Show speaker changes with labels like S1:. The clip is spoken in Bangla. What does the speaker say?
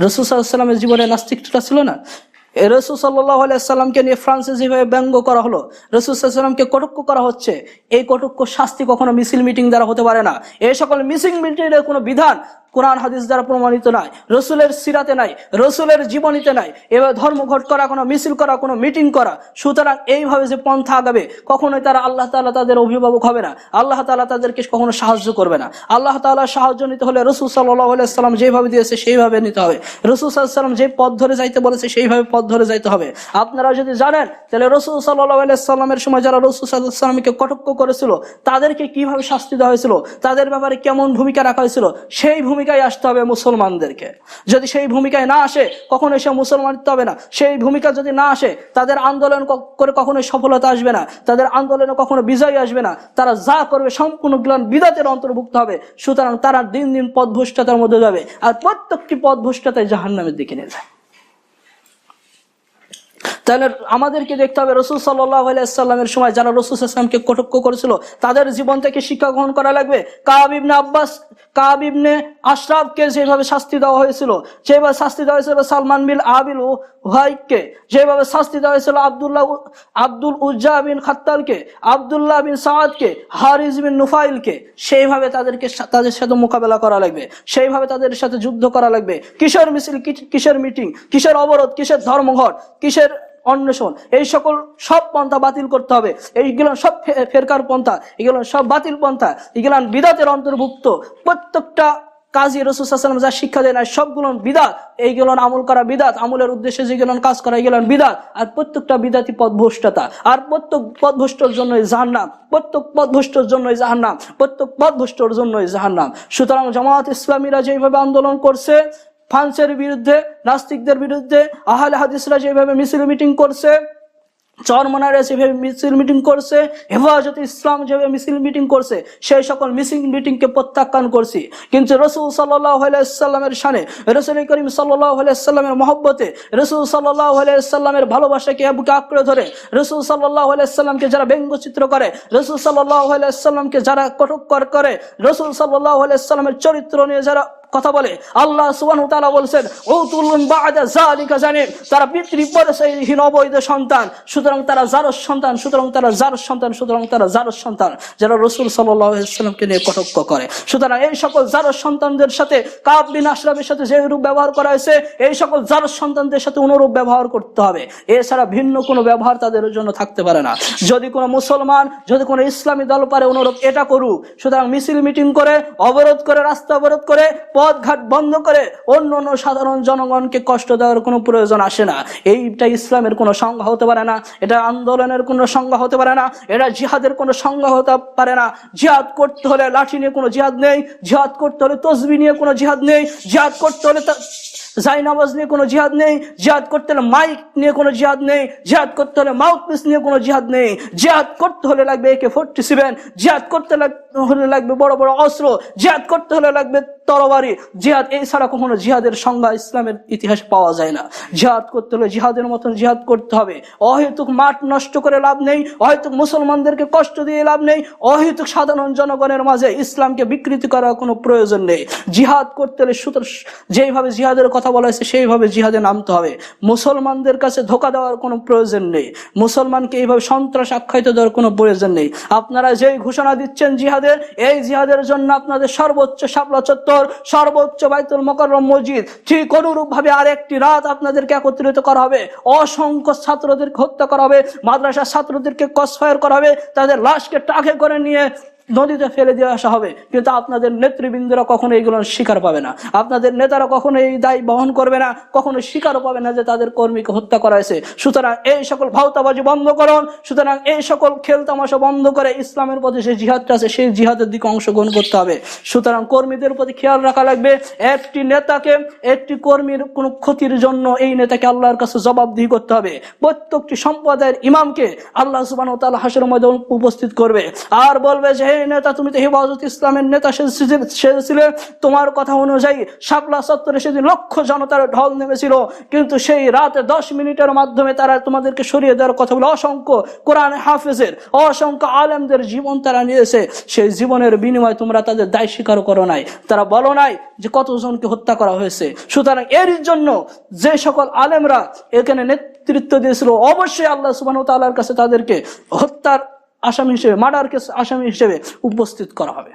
S1: রসুল সাল্লামের জীবনে নাস্তিকটা ছিল না। রসুল সাল্লাহ নিয়ে ফ্রান্সে যেভাবে ব্যঙ্গ করা হলো। রসুল কটক্য করা হচ্ছে। এই কটক্য শাস্তি কখনো মিছিল মিটিং দ্বারা হতে পারে না। এই সকল মিসিং মিটিং এর কোনো বিধান কোরআন হাদিস দ্বারা প্রমাণিত নাই, রসুলের সিরাতে নাই, রসুলের জীবনীতে নাই, এবার ধর্মঘট করা, কোনো মিছিল করা, কোনো মিটিং করা, সুতরাং এইভাবে যে পন্থা আগাবে, কখনোই তারা আল্লাহ তাআলা তাদের অভিভাবক হবে না, আল্লাহ তাআলা তাদেরকে কখনো সাহায্য করবে না। আল্লাহ তাআলা সাহায্য নিতে হলে রসুল সাল্লাহ সাল্লাম যেভাবে দিয়েছে, সেইভাবে নিতে হবে। রসুল সাল্লাম যে পথ ধরে যাইতে বলেছে, সেইভাবে পথ ধরে যাইতে হবে। আপনারা যদি জানেন, তাহলে রসুল সাল্লাহ সাল্লামের সময় যারা রসুল সাল্লামকে কটক্ষ করেছিল, তাদেরকে কীভাবে শাস্তি দেওয়া হয়েছিল, তাদের ব্যাপারে কেমন ভূমিকা রাখা হয়েছিল, সেই ভূমিকায় আসতে হবে মুসলমানদেরকে। যদি সেই ভূমিকায় না আসে, কখনোই সে মুসলমান দিতে হবে না। সেই ভূমিকা যদি না আসে, তাদের আন্দোলন করে কখনোই সফলতা আসবে না। তাদের আন্দোলনে কখনো বিজয় আসবে না। তারা যা করবে, সম্পূর্ণ জ্ঞান বিদাতের অন্তর্ভুক্ত হবে। সুতরাং তারা দিন দিন পদভুষ্টতার মধ্যে যাবে। আর প্রত্যেকটি পদভুষ্টতায় জাহান্নামের দিকে নিয়ে যায়। তাহলে আমাদেরকে দেখতে হবে রসুল সাল্লাহ আলাইসাল্লামের সময় যারা রসুল ইসলামকে কটক্ষ করেছিল, তাদের জীবন থেকে শিক্ষা গ্রহণ করা লাগবে। কাবিবনে আব্বাস কাবিবনে আশরাফকে যেভাবে শাস্তি দেওয়া হয়েছিল, যেভাবে শাস্তি দেওয়া হয়েছিল সালমান বিন আবিল ওয়াইকে যেভাবে শাস্তি দেওয়া হয়েছিল আব্দুল্লাহ আব্দুল উজ্জা বিন খাত্তালকে, আব্দুল্লাহ বিন সাদকে হারিজ বিন নুফাইলকে, সেইভাবে তাদেরকে তাদের সাথে মোকাবেলা করা লাগবে। সেইভাবে তাদের সাথে যুদ্ধ করা লাগবে। কিসের মিছিল কিসের মিটিং, কিসের অবরোধ, কিসের ধর্মঘট, কিসের অন্বেষণ। এই সকল সব পন্থা বাতিল করতে হবে। এইগুলো সব ফেরকার পন্থা এগুলো সব বাতিল পন্থা এগুলো বিদাতের অন্তর্ভুক্ত। প্রত্যেকটা কাজী রসুলাম যা শিক্ষা দেয় না সবগুলো বিদাত। এইগুলো আমল করা বিদাত, আমলের উদ্দেশ্যে যেগুলো কাজ করা এগুলো বিদাত। আর প্রত্যেকটা বিদাতি পদভ্রষ্টতা আর প্রত্যেক পদভ্রষ্টর জন্যই জাহান্নাম। প্রত্যেক পদভ্রষ্টর জন্যই জাহান্নাম। প্রত্যেক পদভ্রষ্টর জন্যই জাহান্নাম। সুতরাং জামাত ইসলামীরা যেভাবে আন্দোলন করছে ফ্রান্সের বিরুদ্ধে, নাস্তিকদের বিরুদ্ধে, আহলে হাদিসরা যেভাবে মিছিল মিটিং করছে, চরমনারে যেভাবে মিছিল মিটিং করছে, হেফাজত ইসলাম যেভাবে মিছিল মিটিং করছে, সেই সকল মিছিল মিটিংকে প্রত্যাখ্যান করছি। কিন্তু রসুল সাল্লাহ সাল্লামের সানে রসুল করিম সাল্লাহ সাল্লামের মহব্বতে, রসুল সাল্লাহ সাল্লামের ভালোবাসাকে বুকে আঁকড়ে ধরে, রসুল সাল্লাহ সাল্লামকে যারা ব্যঙ্গচিত্র করে, রসুল সাল্লাহ সাল্লামকে যারা কটক্কর করে, রসুল সাল্লাহ সাল্লামের চরিত্র নিয়ে যারা কথা বলে। আল্লাহ তাআলা বলছেন উতুলুন বা'দা যালিকা তারা পিতৃ পরিচয়হীন অবৈধ সন্তান, সুতরাং তারা জারস সন্তান, সুতরাং তারা জারস সন্তান, সুতরাং তারা জারস সন্তান, যারা রাসূল সাল্লামকে নিয়ে কটক্ষ করে। সুতরাং এই সকল জারস সন্তানদের সাথে কাব বিন সাথে যে রূপ ব্যবহার করা হয়েছে, এই সকল জারস সন্তানদের সাথে অনুরূপ ব্যবহার করতে হবে। এছাড়া ভিন্ন কোনো ব্যবহার তাদের জন্য থাকতে পারে না। যদি কোনো মুসলমান, যদি কোনো ইসলামী দল পারে অনুরূপ এটা করুক। সুতরাং মিছিল মিটিং করে, অবরোধ করে, রাস্তা অবরোধ করে পথঘাট বন্ধ করে অন্য অন্য সাধারণ জনগণকে কষ্ট দেওয়ার কোনো প্রয়োজন আসে না। এইটা ইসলামের কোনো সংজ্ঞা হতে পারে না, এটা আন্দোলনের কোনো সংজ্ঞা হতে পারে না, এটা জিহাদের কোনো সংজ্ঞা হতে পারে না। জিহাদ করতে হলে লাঠি নিয়ে কোনো জিহাদ নেই, জিহাদ করতে হলে তসবি নিয়ে কোনো জিহাদ নেই, জিহাদ করতে হলে নামাজ নিয়ে কোনো জিহাদ নেই, জিহাদ করতে হলে মাইক নিয়ে কোনো জিহাদ নেই, জিহাদ করতে হলে মাউথ পিস নিয়ে কোনো জিহাদ নেই, জিহাদ করতে হলে লাগবে একে ফোরটি সেভেন, জিহাদ করতে হলে লাগবে বড় বড় অস্ত্র, জিহাদ করতে হলে লাগবে তরবারি, জিহাদ, এই ছাড়া কখনো জিহাদের সংজ্ঞা ইসলামের ইতিহাসে পাওয়া যায় না। জিহাদ করতে হলে জিহাদের মতন জিহাদ করতে হবে। অহেতুক মাঠ নষ্ট করে লাভ নেই, অহেতুক মুসলমানদেরকে কষ্ট দিয়ে লাভ নেই, অহেতুক সাধারণ জনগণের মাঝে ইসলামকে বিকৃতি করার কোনো প্রয়োজন নেই। জিহাদ করতে হলে সুতরাং, যেইভাবে জিহাদের কথা বলা হয়েছে, সেইভাবে জিহাদে নামতে হবে। মুসলমানদের কাছে ধোকা দেওয়ার কোনো প্রয়োজন নেই। মুসলমানকে এইভাবে সন্ত্রাস আখ্যায়িত দেওয়ার কোনো প্রয়োজন নেই। আপনারা যেই ঘোষণা দিচ্ছেন জিহাদের, এই জিহাদের জন্য আপনাদের সর্বোচ্চ শাপলা চত্বর সর্বোচ্চ বাইতুল মকরম মসজিদ। ঠিক অনুরূপ ভাবে আরেকটি রাত আপনাদেরকে একত্রিত করা হবে। অসংখ্য ছাত্রদেরকে হত্যা করা হবে। মাদ্রাসার ছাত্রদেরকে কসফায়ার করা হবে। তাদের লাশকে টাকে করে নিয়ে নদীতে ফেলে দিয়ে আসা হবে। কিন্তু আপনাদের নেতৃবৃন্দরা কখনো এইগুলো স্বীকার পাবে না। আপনাদের নেতারা কখনো এই দায় বহন করবে না, কখনো স্বীকারও পাবে না যে তাদের কর্মীকে হত্যা করা হয়েছে। সুতরাং এই সকল ভাওতাবাজি বন্ধ করুন। সুতরাং এই সকল খেল তামাশা বন্ধ করে ইসলামের প্রতি যে জিহাদটা আছে, সেই জিহাদের দিকে অংশগ্রহণ করতে হবে। সুতরাং কর্মীদের প্রতি খেয়াল রাখা লাগবে। একটি নেতাকে একটি কর্মীর কোনো ক্ষতির জন্য এই নেতাকে আল্লাহর কাছে জবাবদিহি করতে হবে। প্রত্যেকটি সম্প্রদায়ের ইমামকে আল্লাহ সুবাহ তাআলা হাসরের মধ্যে উপস্থিত করবে। আর বলবে যে নেতা তুমি তো হেফাজত ইসলামের নেতা সেজেছিলে- তোমার কথা অনুযায়ী শাপলা চত্বরে সেদিন লক্ষ জনতার ঢল নেমেছিল। কিন্তু সেই রাতে দশ মিনিটের মাধ্যমে তারা তোমাদেরকে সরিয়ে দেওয়ার কথা বলে অসংখ্য কোরআন হাফেজের, অসংখ্য আলেমদের জীবন তারা নিয়েছে। সেই জীবনের বিনিময়ে তোমরা তাদের দায় স্বীকার করো নাই। তারা বলো নাই যে কতজনকে হত্যা করা হয়েছে। সুতরাং এর জন্য যে সকল আলেমরা এখানে নেতৃত্ব দিয়েছিল, অবশ্যই আল্লাহ সুবাহ তাল্লার কাছে তাদেরকে হত্যার আসামি হিসেবে মার্ডার কেস আসামি হিসেবে উপস্থিত করা হবে।